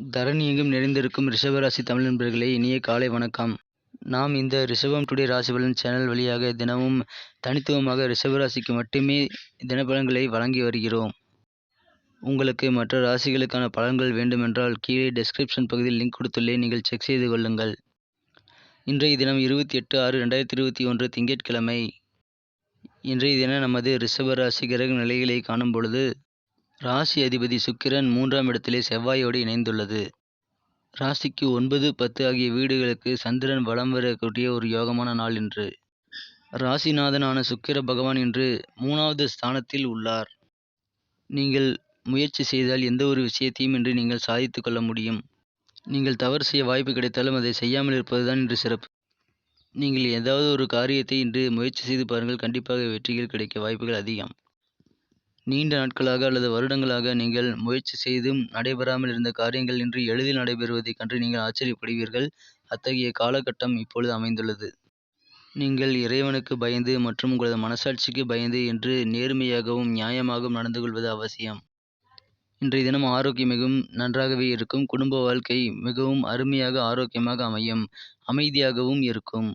தரணி எங்கும் நிறைந்திருக்கும் ரிஷபராசி தமிழ் நண்பர்களே இனிய காலை வணக்கம். நாம் இந்த ரிஷபம் டுடே ராசி பலன் சேனல் வழியாக தினமும் தனித்துவமாக ரிஷபராசிக்கு மட்டுமே தினபலன்களை வழங்கி வருகிறோம். உங்களுக்கு மற்ற ராசிகளுக்கான பலன்கள் வேண்டுமென்றால் கீழே டெஸ்கிரிப்ஷன் பகுதியில் லிங்க் கொடுத்துள்ளேன் நீங்கள் செக் செய்து கொள்ளுங்கள். இன்றைய தினம் இருபத்தி எட்டு ஆறு ரெண்டாயிரத்தி இருபத்தி ஒன்று திங்கட்கிழமை. இன்றைய தினம் நமது ரிஷபராசி கிரக நிலைகளை காணும் பொழுது ராசி அதிபதி சுக்கிரன் மூன்றாம் இடத்திலே செவ்வாயோடு இணைந்துள்ளது. ராசிக்கு ஒன்பது பத்து ஆகிய வீடுகளுக்கு சந்திரன் வலம் வரக்கூடிய ஒரு யோகமான நாள் இன்று. ராசிநாதனான சுக்கிர பகவான் இன்று மூணாவது ஸ்தானத்தில் உள்ளார். நீங்கள் முயற்சி செய்தால் எந்த ஒரு விஷயத்தையும் இன்று நீங்கள் சாதித்து கொள்ள முடியும். நீங்கள் தவறு செய்ய வாய்ப்பு கிடைத்தாலும் அதை செய்யாமல் இருப்பதுதான் இன்று சிறப்பு. நீங்கள் ஏதாவது ஒரு காரியத்தை இன்று முயற்சி செய்து பாருங்கள். கண்டிப்பாக வெற்றிகள் கிடைக்க வாய்ப்புகள் அதிகம். நீண்ட நாட்களாக அல்லது வருடங்களாக நீங்கள் முயற்சி செய்தும் நடைபெறாமல் இருந்த காரியங்கள் இன்று எளிதில் நடைபெறுவதைக் கண்டு நீங்கள் ஆச்சரியப்படுவீர்கள். அத்தகைய காலகட்டம் இப்பொழுது அமைந்துள்ளது. நீங்கள் இறைவனுக்கு பயந்து மற்றும் உங்களது மனசாட்சிக்கு பயந்து என்று நேர்மையாகவும் நியாயமாகவும் நடந்து கொள்வது அவசியம். இன்றைய தினம் ஆரோக்கியம் மிகவும் நன்றாகவே இருக்கும். குடும்ப வாழ்க்கை மிகவும் அருமையாக ஆரோக்கியமாக அமையும். அமைதியாகவும் இருக்கும்.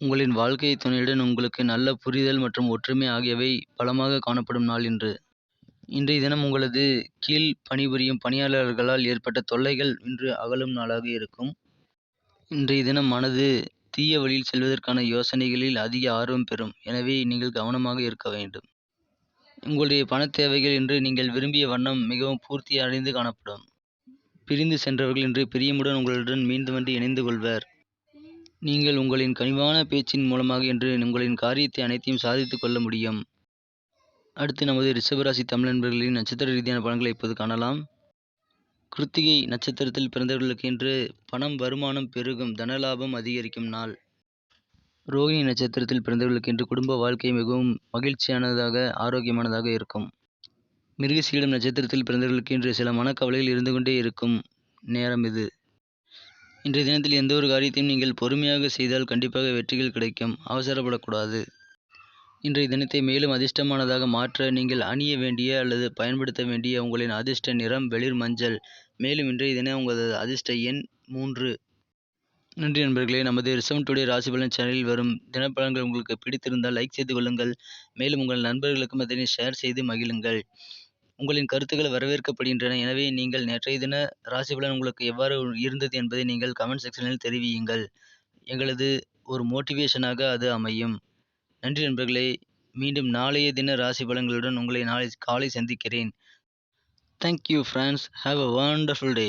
உங்களின் வாழ்க்கை துணையுடன் உங்களுக்கு நல்ல புரிதல் மற்றும் ஒற்றுமை ஆகியவை பலமாக காணப்படும் நாள் இன்று. இன்றைய தினம் உங்களது கீழ் பணிபுரியும் பணியாளர்களால் ஏற்பட்ட தொல்லைகள் இன்று அகலும் நாளாக இருக்கும். இன்றைய தினம் மனது தீய வழியில் செல்வதற்கான யோசனைகளில் அதிக ஆர்வம் பெறும். எனவே நீங்கள் கவனமாக இருக்க வேண்டும். உங்களுடைய பண தேவைகள் இன்று நீங்கள் விரும்பிய வண்ணம் மிகவும் பூர்த்தி அடைந்து காணப்படும். பிரிந்து சென்றவர்கள் இன்று பிரியமுடன் உங்களுடன் மீண்டும் வந்து இணைந்து கொள்வர். நீங்கள் உங்களின் கனிவான பேச்சின் மூலமாக இன்று உங்களின் காரியத்தை அனைத்தையும் சாதித்துக் கொள்ள முடியும். அடுத்து நமது ரிஷபராசி தமிழ் நண்பர்களின் நட்சத்திர ரீதியான பலன்களை இப்போது காணலாம். கிருத்திகை நட்சத்திரத்தில் பிறந்தவர்களுக்கு இன்று பணம் வருமானம் பெருகும் தனலாபம் அதிகரிக்கும் நாள். ரோகிணி நட்சத்திரத்தில் பிறந்தவர்களுக்கு இன்று குடும்ப வாழ்க்கை மிகவும் மகிழ்ச்சியானதாக ஆரோக்கியமானதாக இருக்கும். மிருகசீடம் நட்சத்திரத்தில் பிறந்தவர்களுக்கு இன்று சில மனக்கவலைகள் இருந்து கொண்டே இருக்கும் நேரம் இது. இன்றைய தினத்தில் எந்த ஒரு காரியத்தையும் நீங்கள் பொறுமையாக செய்தால் கண்டிப்பாக வெற்றிகள் கிடைக்கும். அவசரப்படக்கூடாது. இன்றைய தினத்தை மேலும் அதிர்ஷ்டமானதாக மாற்ற நீங்கள் அணிய வேண்டிய அல்லது பயன்படுத்த வேண்டிய உங்களின் அதிர்ஷ்ட நிறம் வெளிர் மஞ்சள். மேலும் இன்றைய தினம் உங்களது அதிர்ஷ்ட எண் மூன்று. நன்றி நண்பர்களே. நமது ரிசம் டுடே ராசி பலன் சேனலில் வரும் தினப்பலன்கள் உங்களுக்கு பிடித்திருந்தால் லைக் செய்து கொள்ளுங்கள். மேலும் உங்கள் நண்பர்களுக்கும் அதனை ஷேர் செய்து மகிழுங்கள். உங்களின் கருத்துக்கள் வரவேற்கப்படுகின்றன. எனவே நீங்கள் நேற்றைய தின ராசி பலன் உங்களுக்கு எவ்வாறு இருந்தது என்பதை நீங்கள் கமெண்ட் செக்ஷனில் தெரிவியுங்கள். எங்களது ஒரு மோட்டிவேஷனாக அது அமையும். நன்றி நண்பர்களே மீண்டும் நாளைய தின ராசி பலன்களுடன் உங்களை நாளை காலை சந்திக்கிறேன். Thank you friends have a wonderful day